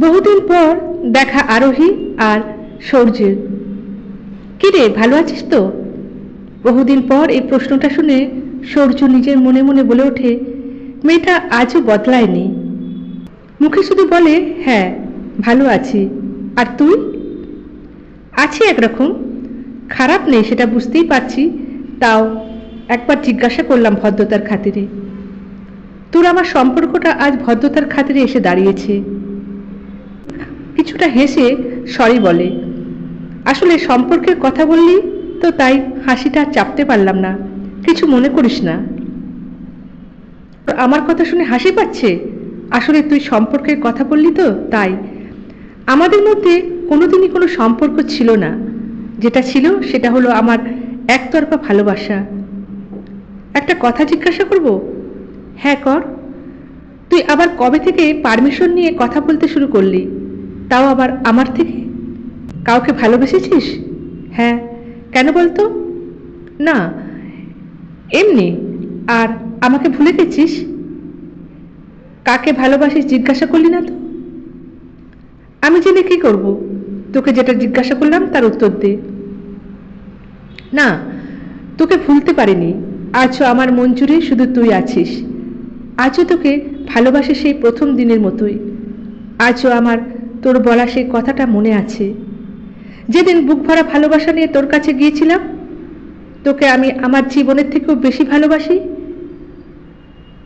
বহুদিন পর দেখা আরোহী আর সৌর্যের কিরে ভালো আছিস তো? বহুদিন পর এই প্রশ্নটা শুনে সৌর্য নিজের মনে মনে বলে ওঠে, মেয়েটা আজও বদলায়নি। মুখে শুধু বলে হ্যাঁ ভালো আছি। আর তুই? আছি একরকম। খারাপ নেই, সেটা বুঝতেই পারছি। তাও একবার জিজ্ঞাসা করলাম ভদ্রতার খাতিরে। তোর আমার সম্পর্কটা আজ ভদ্রতার খাতিরে এসে দাঁড়িয়েছে। কিছুটা হেসে সরি বলে। আসলে সম্পর্কের কথা বললি তো তাই হাসিটা চাপতে পারলাম না। কিছু মনে করিস না। আমার কথা শুনে হাসি পাচ্ছে? আসলে তুই সম্পর্কের কথা বললি তো তাই। আমাদের মধ্যে কোনোদিনই কোনো সম্পর্ক ছিল না। যেটা ছিল সেটা হলো আমার একতরফা ভালোবাসা। একটা কথা জিজ্ঞাসা করব? হ্যাঁ কর। তুই আবার কবে থেকে পারমিশন নিয়ে কথা বলতে শুরু করলি? তাও আবার আমার থেকে? কাউকে ভালোবেসেছিস? হ্যাঁ। কেন বলতো? না, এমনি। আর আমাকে ভুলে গেছিস? কাকে ভালোবাসিস জিজ্ঞাসা করলি না তো? আমি জেনে কি করব? তোকে যেটা জিজ্ঞাসা করলাম তার উত্তর দে। না, তোকে ভুলতে পারিনি। আজও আমার মন জুড়ে শুধু তুই আছিস। আজও তোকে ভালোবাসে সেই প্রথম দিনের মতোই। আজও আমার তোর বলা সেই কথাটা মনে আছে? যেদিন বুক ভরা ভালোবাসা নিয়ে তোর কাছে গিয়েছিলাম, তোকে আমি আমার জীবনের থেকেও বেশি ভালোবাসি?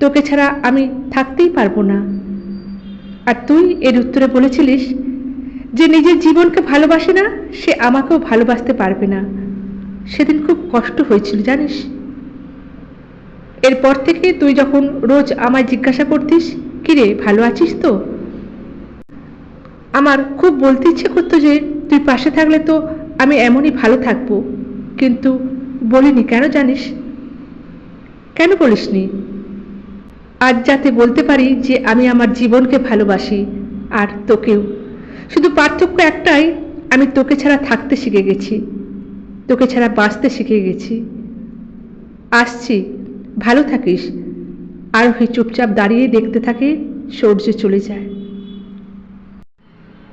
তোকে ছাড়া আমি থাকতেই পারব না। আর তুই এর উত্তরে বলেছিলিস যে নিজের জীবনকে ভালোবাসে না, সে আমাকেও ভালোবাসতে পারবে না। সেদিন খুব কষ্ট হয়েছিল, জানিস? এরপর থেকে তুই যখন রোজ আমায় জিজ্ঞাসা করতিস, কিরে, ভালো আছিস তো? আমার খুব বলতে ইচ্ছে করতো যে, তুই পাশে থাকলে তো আমি এমনই ভালো থাকব। কিন্তু বলিনি, কেন জানিস? কেন বলিসনি? আজ যাতে বলতে পারি যে, আমি আমার জীবনকে ভালোবাসি আর তোকেও। শুধু পার্থক্য একটাই, আমি তোকে ছাড়া থাকতে শিখে গেছি। তোকে ছাড়া বাঁচতে শিখে গেছি। আসছি, ভালো থাকিস। আর ওই চুপচাপ দাঁড়িয়ে দেখতে থাকে, সূর্য চলে যায়।